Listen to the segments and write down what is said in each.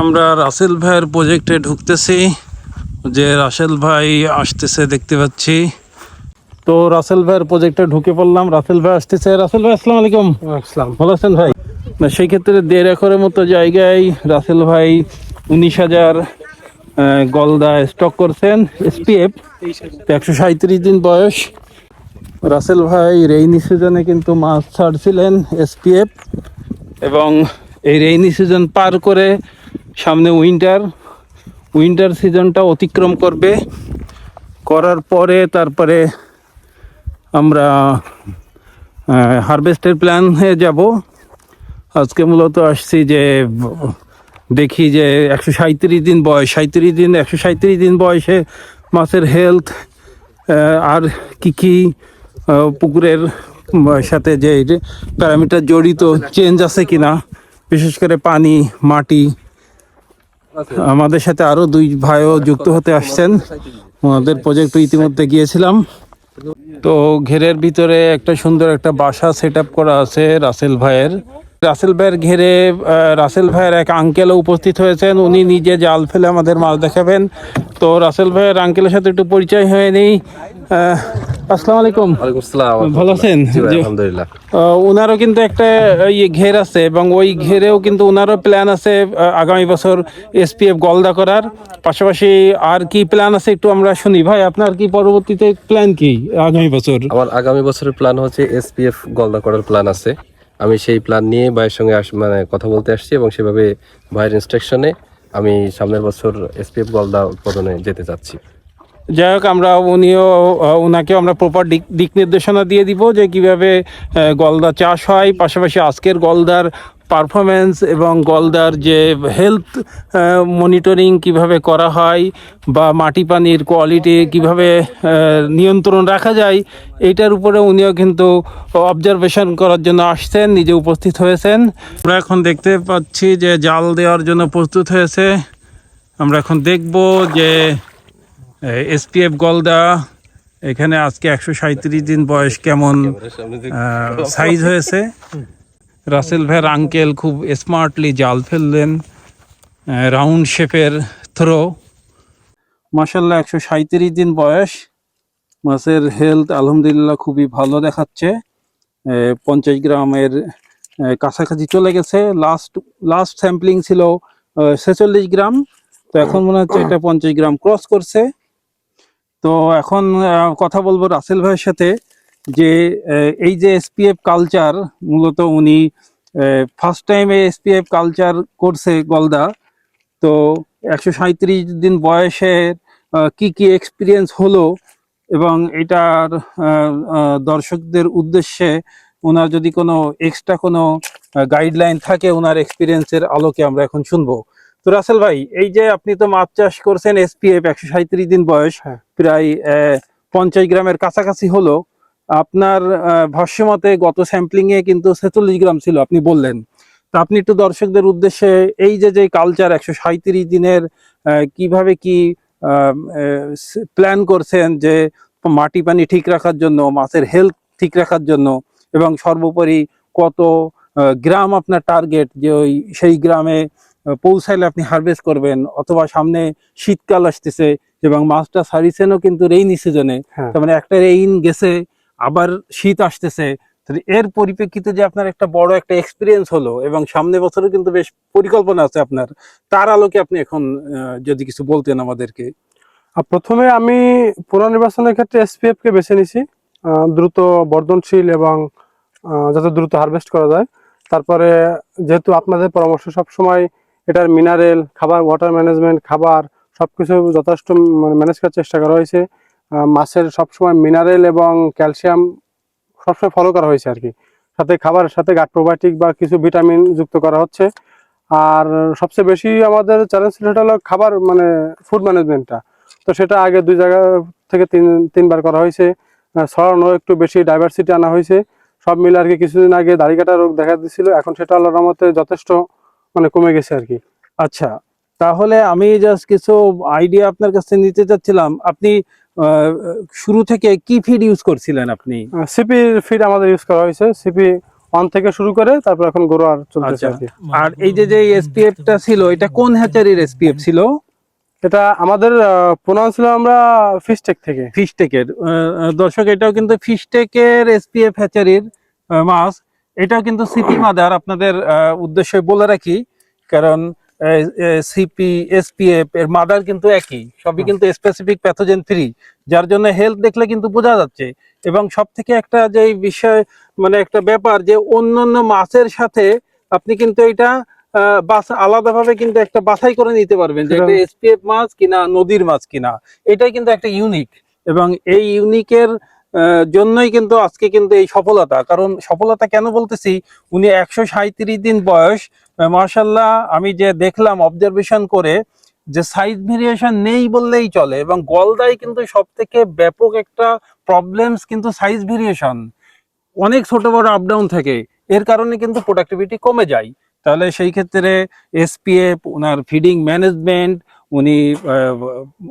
আমরা রাসেল ভাইয়ের প্রজেক্টে ঢুকতেছি যে রাসেল ভাই আসতেছে দেখতে পাচ্ছি। তো রাসেল ভাইয়ের প্রজেক্টে ঢুকে পড়লাম রাসেল ভাই আসতেছে। রাসেল ভাই আসসালাম আলাইকুম। আসসালাম ভালো আছেন ভাই? না সেই ক্ষেত্রে দেড় একরের মতো জায়গায় রাসেল ভাই উনিশ হাজার গলদা স্টক করছেন এসপিএফ একশো সাঁত্রিশ দিন বয়স। রাসেল ভাই রেইনি সিজনে কিন্তু মাছ ছাড়ছিলেন এসপিএফ এবং এই রেইনি সিজন পার করে সামনে উইন্টার উইন্টার সিজনটা অতিক্রম করবে। করার পরে তারপরে আমরা হারভেস্টের প্ল্যান হয়ে যাব। আজকে মূলত আসছি যে, দেখি যে একশো সাঁত্রিশ দিন বয়স সাঁত্রিশ দিন, একশো সাঁত্রিশ দিন বয়সে মাছের হেলথ আর কি কি পুকুরের সাথে যে প্যারামিটার জড়িত চেঞ্জ আছে কিনা, বিশেষ করে পানি, মাটি আমাদের সাথে আরও দুই ভাইও যুক্ত হতে আসছেন। ওনাদের প্রজেক্ট ইতিমধ্যে গিয়েছিলাম। তো ঘেরের ভিতরে একটা সুন্দর একটা বাসা সেট করা আছে রাসেল ভাইয়ের। রাসেল ভাইয়ের ঘেরে রাসেল ভাইয়ের এক আঙ্কেলও উপস্থিত হয়েছেন। উনি নিজে জাল ফেলে আমাদের মাছ দেখাবেন। তো রাসেল ভাইয়ের আঙ্কেলের সাথে একটু পরিচয় হয়ে নেই। আসসালামু আলাইকুম। ভালো আছেন। আলহামদুলিল্লাহ। ওনারও কিন্তু একটা ইয়ে ঘের আছে এবং ওই ঘেরেও কিন্তু ওনারও প্ল্যান আছে আগামী বছর এসপিএফ গলদা করার। পাশাপাশি আর কি প্ল্যান আছে একটু আমরা শুনি। ভাই আপনার কি পরবর্তীতে প্ল্যান কি আগামী বছর? আমার আগামী বছরের প্ল্যান হচ্ছে এসপিএফ গলদা করার প্ল্যান আছে। আমি সেই প্ল্যান নিয়ে ভাইয়ের সঙ্গে আস- মানে কথা বলতে আসছি এবং সেভাবে ভাইয়ের ইনস্ট্রাকশনে আমি সামনের বছর এসপিএফ গলদা উৎপাদনে যেতে চাচ্ছি। যাই হোক, আমরা উনিও ওনাকে আমরা প্রপার দিক দিক নির্দেশনা দিয়ে দিব যে কীভাবে গলদা চাষ হয়। পাশাপাশি আজকের গলদার পারফরমেন্স এবং গলদার যে হেলথ মনিটরিং কীভাবে করা হয় বা মাটি পানির কোয়ালিটি কীভাবে নিয়ন্ত্রণ রাখা যায়, এইটার উপরে উনিও কিন্তু অবজারভেশন করার জন্য আসছেন, নিজে উপস্থিত হয়েছেন। আমরা এখন দেখতে পাচ্ছি যে জাল দেওয়ার জন্য প্রস্তুত হয়েছে। আমরা এখন দেখব যে এসপিএফ গলদা এখানে আজকে একশো দিন বয়স কেমন সাইজ হয়েছে। রাসেল ভাইয়ের আঙ্কেল খুব স্মার্টলি জাল ফেললেন রাউন্ড শেপের থ্রো মাসাল্লাহ একশো সাঁত্রিশ দিন বয়স। মাছের হেলথ আলহামদুলিল্লাহ খুবই ভালো দেখাচ্ছে। পঞ্চাশ গ্রামের কাছাকাছি চলে গেছে। লাস্ট লাস্ট স্যাম্পলিং ছিল ছেচল্লিশ গ্রাম। তো এখন মনে হচ্ছে এটা পঞ্চাশ গ্রাম ক্রস করছে। তো এখন কথা বলব রাসেল ভাইয়ের সাথে। যে এই যে এসপিএফ কালচার মূলত উনি ফার্স্ট টাইমে এসপিএফ কালচার করছে গলদা তো একশো সাঁত্রিশ দিন বয়সের কি কি এক্সপিরিয়েন্স হলো এবং এটার দর্শকদের উদ্দেশ্যে ওনার যদি কোনো এক্সট্রা কোনো গাইডলাইন থাকে ওনার এক্সপিরিয়েন্সের আলোকে আমরা এখন শুনব। তো রাসেল ভাই এই যে আপনি তো মাছ চাষ করছেন এসপিএফ একশো সাঁত্রিশ দিন বয়স প্রায় আহ, পঞ্চাশ গ্রামের কাছাকাছি হলো আপনার ভাষ্যমতে গত স্যাম্পলিং এ কিন্তু ছেচল্লিশ গ্রাম ছিল আপনি বললেন তো আপনি একটু দর্শকদের উদ্দেশ্যে এই যে যে কালচার একশো সাঁত্রিশ দিনের কীভাবে কি প্ল্যান করছেন যে মাটি পানি ঠিক রাখার জন্য মাছের হেলথ ঠিক রাখার জন্য এবং সর্বোপরি কত গ্রাম আপনার টার্গেট যে ওই সেই গ্রামে পৌঁছাইলে আপনি হারভেস্ট করবেন অথবা সামনে শীতকাল আসতেছে এবং মাছটা সারিছেনও কিন্তু রেইনি সিজনে হ্যাঁ। তার মানে একটা রেইন গেছে আবার শীত আসতেছে। এর পরিপ্রেক্ষিতে যে আপনার একটা বড় একটা এক্সপিরিয়েন্স হলো এবং সামনে বছরও কিন্তু বেশ পরিকল্পনা আছে আপনার, তার আলোকে আপনি এখন যদি কিছু বলতেন আমাদেরকে। প্রথমে আমি পুনর্নির্বাচনের ক্ষেত্রে এসপিএফ কে বেছে নিছি। দ্রুত বর্ধনশীল এবং যাতে দ্রুত হারভেস্ট করা যায়। তারপরে যেহেতু আপনাদের পরামর্শ সব সময় এটার মিনারেল খাবার ওয়াটার ম্যানেজমেন্ট খাবার সবকিছু যথেষ্ট ম্যানেজ করার চেষ্টা করা হয়েছে। মাছের সবসময় মিনারেল এবং ক্যালসিয়াম সবসময় ফলো করা হয়েছে আর কি সাথে খাবারের সাথে গাট প্রোবায়োটিক বা কিছু ভিটামিন যুক্ত করা হচ্ছে। আর সবচেয়ে বেশি আমাদের চ্যালেঞ্জ সেটা হলো খাবার মানে ফুড ম্যানেজমেন্টটা তো সেটা আগে দুই জায়গা থেকে তিন, তিনবার করা হয়েছে। ছড়ানো একটু বেশি ডাইভার্সিটি আনা হয়েছে। সব মিলে আর কি কিছুদিন আগে দাড়ি কাটা রোগ দেখা দিচ্ছিল এখন সেটা আল্লাহর রহমতে যথেষ্ট মানে কমে গেছে আর কি আচ্ছা তাহলে আমি জাস্ট কিছু আইডিয়া আপনার কাছে নিতে চাচ্ছিলাম। আপনি শুরু থেকে কি ফিড ইউজ করছিলেন আপনি? সিপি ফিড আমাদের ইউজ করা হয়েছে। সিপি অন থেকে শুরু করে তারপর এখন গরুয়ার চলতেছে আচ্ছা। আর আর এই যে যে এসপিএফ টা ছিল এটা কোন হ্যাচারির এসপিএফ ছিল? এটা আমাদের প্রোনাউন্স ছিল আমরা ফিশটেক থেকে। ফিশটেকের দর্শক এটাও কিন্তু ফিশটেকের এসপিএফ হ্যাচারির মাছ। এটাও কিন্তু সিপি মাদার আপনাদের উদ্দেশ্যে বলে রাখি কারণ সিপি এসপিএফ এর মাদার কিন্তু একই। সবই কিন্তু স্পেসিফিক প্যাথোজেন ফ্রি যার জন্য হেলথ দেখলে কিন্তু বোঝা যাচ্ছে। এবং সব থেকে একটা যে বিষয় মানে একটা ব্যাপার যে অন্য অন্য মাছের সাথে আপনি কিন্তু এটা বাছ আলাদাভাবে কিন্তু একটা বাছাই করে নিতে পারবেন যে এটা এসপিএফ মাছ কিনা নদীর মাছ কিনা। এটাই কিন্তু একটা ইউনিক এবং এই ইউনিকের জন্যই কিন্তু আজকে কিন্তু এই সফলতা। কারণ সফলতা কেন বলতেছি? উনি একশো সাঁত্রিশ দিন বয়স। মার্শাল্লাহ আমি যে দেখলাম অবজারভেশন করে যে সাইজ ভেরিয়েশন নেই বললেই চলে এবং গলদাই কিন্তু সব থেকে ব্যাপক একটা প্রবলেমস কিন্তু সাইজ ভেরিয়েশন অনেক ছোট বড় আপডাউন থাকে। এর কারণে কিন্তু প্রোডাক্টিভিটি কমে যায়। তাহলে সেই ক্ষেত্রে এসপিএফ ওনার ফিডিং ম্যানেজমেন্ট উনি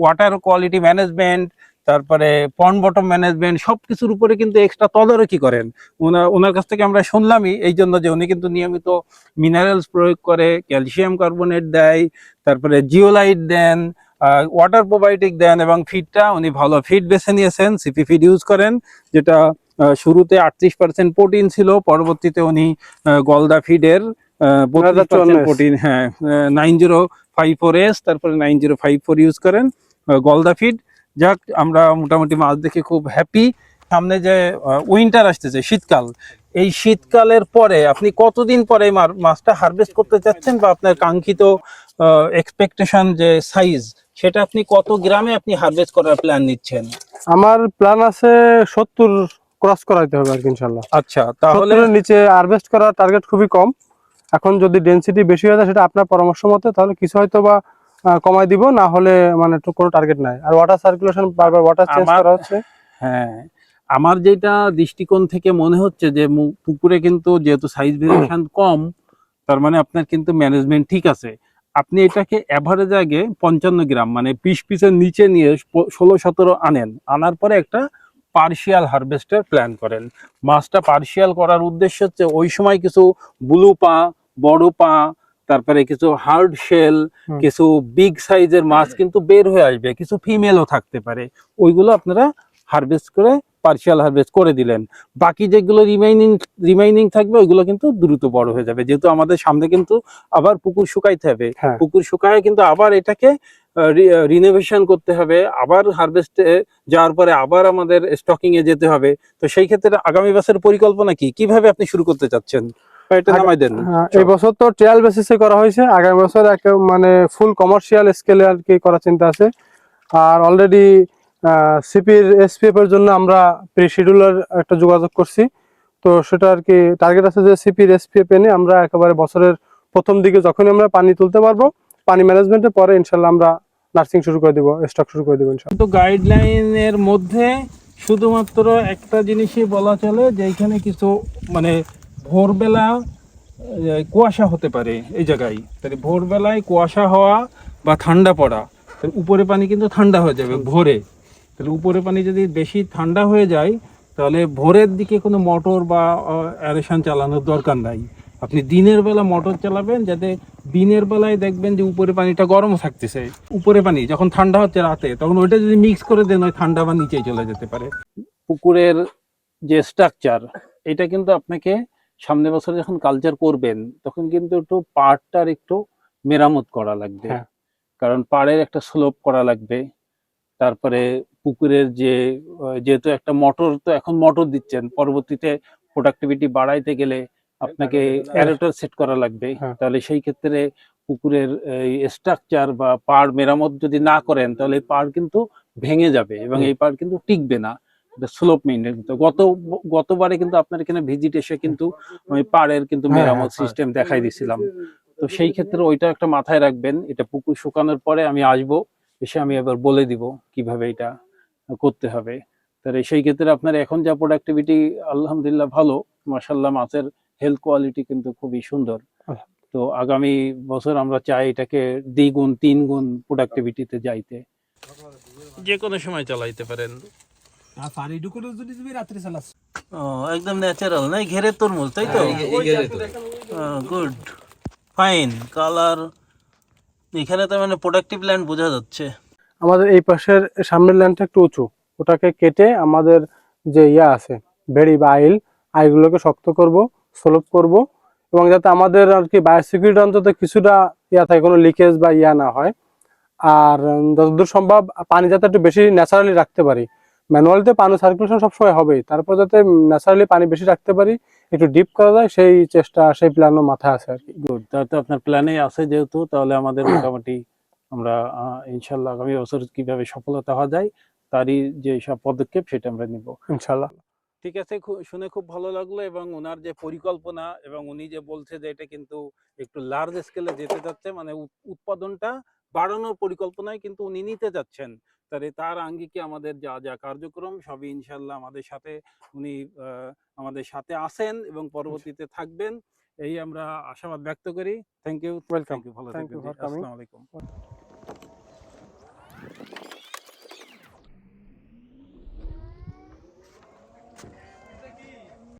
ওয়াটার কোয়ালিটি ম্যানেজমেন্ট তারপরে পন বটম ম্যানেজমেন্ট সব কিছুর উপরে কিন্তু এক্সট্রা তদারকি করেন। ওনার ওনার কাছ থেকে আমরা শুনলামই এই জন্য যে উনি কিন্তু নিয়মিত মিনারেলস প্রয়োগ করে ক্যালসিয়াম কার্বনেট দেয় তারপরে জিওলাইট দেন ওয়াটার প্রোবায়োটিক দেন এবং ফিডটা উনি ভালো ফিড বেছে নিয়েছেন সিপি ফিড ইউজ করেন যেটা শুরুতে আটত্রিশ পার্সেন্ট প্রোটিন ছিল পরবর্তীতে উনি গলদা ফিডের বত্রিশ 54 প্রোটিন হ্যাঁ nine zero five four S তারপরে nine zero five four use করেন গলদা ফিড যাক আমরা মোটামুটি মাছ দেখে খুব হ্যাপি সামনে যে উইন্টার আসতেছে শীতকাল। এই শীতকালের পরে আপনি কতদিন পরে মাছটা হারভেস্ট করতে চাচ্ছেন বা আপনার কাঙ্ক্ষিত এক্সপেকটেশন যে সাইজ সেটা আপনি কত গ্রামে আপনি হারভেস্ট করার প্ল্যান নিচ্ছেন? আমার প্ল্যান আছে সত্তর ক্রস করাইতে হবে আর কি ইনশাল্লাহ আচ্ছা তাহলে নিচে হারভেস্ট করার টার্গেট খুবই কম। এখন যদি ডেনসিটি বেশি হয়ে যায় সেটা আপনার পরামর্শ মতে তাহলে কিছু হয়তো বা কমাই দিব না হলে মানে কোনো টার্গেট নাই। আর ওয়াটার সার্কুলেশন বারবার ওয়াটার চেঞ্জ করা হচ্ছে? হ্যাঁ আমার যেটা দৃষ্টিকোণ থেকে মনে হচ্ছে যে পুকুরে কিন্তু যেহেতু সাইজ ভেরিয়েশন কম তার মানে আপনার কিন্তু ম্যানেজমেন্ট ঠিক আছে। আপনি এটাকে অ্যাভারেজ আগে পঞ্চান্ন গ্রাম মানে পিস পিসের নিচে নিয়ে ষোলো সতেরো আনেন। আনার পরে একটা পার্শিয়াল হারভেস্টের প্ল্যান করেন। মাছটা পার্শিয়াল করার উদ্দেশ্য হচ্ছে ওই সময় কিছু ব্লু পা বড় পা তারপরে কিছু হার্ড শেল কিছু বিগ সাইজের মাছ কিন্তু বের হয়ে আসবে কিছু ফিমেলও থাকতে পারে। ওইগুলো আপনারা হারভেস্ট করে পার্শিয়াল হারভেস্ট করে দিলেন। বাকি যেগুলো রিমাইনিং রিমাইনিং থাকবে ওইগুলো কিন্তু দ্রুত বড় হয়ে যাবে। যেহেতু আমাদের সামনে কিন্তু আবার পুকুর শুকাইতে হবে। হ্যাঁ। পুকুর শুকায় কিন্তু আবার এটাকে রিনোভেশন করতে হবে। আবার হারভেস্টে যাওয়ার পরে আবার আমাদের স্টকিং এ যেতে হবে। তো সেই ক্ষেত্রে আগামী বছরের পরিকল্পনা কি? কীভাবে আপনি শুরু করতে চাচ্ছেন? হ্যাঁ, এই বছর তো ট্রায়াল বেসিসে করা হয়েছে। আগামী বছর মানে ফুল কমার্শিয়াল স্কেলে আর কি করার চিন্তা আছে। আর অলরেডি সিপির এসপিএফ এর জন্য আমরা প্রি শিডিউলার একটা যোগাযোগ করছি। তো সেটা আর কি টার্গেট আছে যে সিপির এসপিএফ এনে আমরা একেবারে বছরের প্রথম দিকে যখনই আমরা পানি তুলতে পারব পানি ম্যানেজমেন্টের পরে ইনশাল্লাহ আমরা নার্সিং শুরু করে দিব স্টক শুরু করে দিব ইনশাল্লাহ। কিন্তু গাইডলাইনের মধ্যে শুধুমাত্র একটা জিনিসই বলা চলে যে এখানে কিছু মানে ভোরবেলা কুয়াশা হতে পারে এই জায়গায়। তাহলে ভোরবেলায় কুয়াশা হওয়া বা ঠান্ডা পড়া, তাহলে উপরে পানি কিন্তু ঠান্ডা হয়ে যাবে ভোরে। তাহলে উপরে পানি যদি বেশি ঠান্ডা হয়ে যায়, তাহলে ভোরের দিকে কোনো মোটর বা অ্যারেশন চালানোর দরকার নাই। আপনি দিনের বেলা মোটর চালাবেন যাতে দিনের বেলায় দেখবেন যে উপরে পানিটা গরম থাকতেছে। উপরে পানি যখন ঠান্ডা হচ্ছে রাতে, তখন ওইটা যদি মিক্স করে দেন, ওই ঠান্ডা বা নিচেই চলে যেতে পারে। পুকুরের যে স্ট্রাকচার এটা কিন্তু আপনাকে সামনে বছর যখন কালচার করবেন তখন কিন্তু একটু পাড়টার একটু মেরামত করা লাগবে। হ্যাঁ। কারণ পাড়ের একটা স্লোপ করা লাগবে। তারপরে পুকুরের যে যেহেতু একটা মোটর তো এখন মোটর দিচ্ছেন পরবর্তীতে প্রোডাক্টিভিটি বাড়াইতে গেলে আপনাকে অ্যারোটার সেট করা লাগবে। হ্যাঁ। তাহলে সেই ক্ষেত্রে পুকুরের স্ট্রাকচার বা পাড় মেরামত যদি না করেন তাহলে এই পাড় কিন্তু ভেঙে যাবে এবং এই পাড় কিন্তু টিকবে না। স্লোপ করতে গত গতবারে কিন্তু আপনার এখানে ভিজিট এসে কিন্তু ওই পাড়ের কিন্তু হ্যাঁ, মেরামত। সিস্টেম দেখাই দিছিলাম। তো সেই ক্ষেত্রে ওইটা একটা মাথায় রাখবেন এটা পুকুর শুকানোর পরে আমি আসব এসে আমি এবার বলে দিব কীভাবে এটা করতে হবে। তাহলে সেই ক্ষেত্রে আপনার এখন যা প্রোডাক্টিভিটি আলহামদুলিল্লাহ ভালো। মাসাল্লাহ মাছের হেলথ কোয়ালিটি কিন্তু খুবই সুন্দর। তো আগামী বছর আমরা চাই এটাকে দ্বিগুণ তিন গুণ প্রোডাক্টিভিটিতে যাইতে। যে কোনো সময় চালাইতে পারেন। আর পানিটুকু যদি তুমি রাত্রে চালাচ্ছ ও একদম ন্যাচারাল না ঘেরের তরমুজ তাই তো? গুড ফাইন কালার এখানে তো মানে প্রোডাক্টিভ ল্যান্ড বোঝা যাচ্ছে। আমাদের এই পাশের সামনের ল্যান্ডটা একটু উঁচু। ওটাকে কেটে আমাদের যে ইয়া আছে বেড়ি বা আইল আইলগুলোকে শক্ত করব সলভ করব এবং যাতে আমাদের আর কি বায়োসিকিউরিটি অন্তত কিছুটা ইয়া থাকে কোনো লিকেজ বা ইয়া না হয়। আর যতদূর সম্ভব পানি যাতে একটু বেশি ন্যাচারালি রাখতে পারি। ম্যানুয়ালিতে পানি সার্কুলেশন সবসময় হবেই। তারপর যাতে ন্যাচারালি পানি বেশি রাখতে পারি একটু ডিপ করা যায় সেই চেষ্টা সেই প্ল্যানও মাথায় আছে আর কি। গুড তাহলে তো আপনার প্ল্যানে আছে যেহেতু তাহলে আমাদের মোটামুটি আমরা ইনশাল্লাহ আগামী বছর কীভাবে সফলতা হওয়া যায় তারই যে সব পদক্ষেপ সেটা আমরা নিব। ইনশাল্লাহ। ঠিক আছে শুনে খুব ভালো লাগল এবং ওনার যে পরিকল্পনা এবং উনি যে বলছে যে এটা কিন্তু একটু লার্জ স্কেলে যেতে যাচ্ছে মানে উৎপাদনটা বাড়ানোর পরিকল্পনায় কিন্তু উনি নিতে যাচ্ছেন। তাহলে তার আঙ্গিকে আমাদের যা যা কার্যক্রম সবই ইনশাল্লাহ আমাদের সাথে উনি আহ, আমাদের সাথে আছেন এবং পরবর্তীতে থাকবেন। এই আমরা আশাবাদ ব্যক্ত করি। Thank you welcome thank you ভালো থাকবেন আসসালামু আলাইকুম।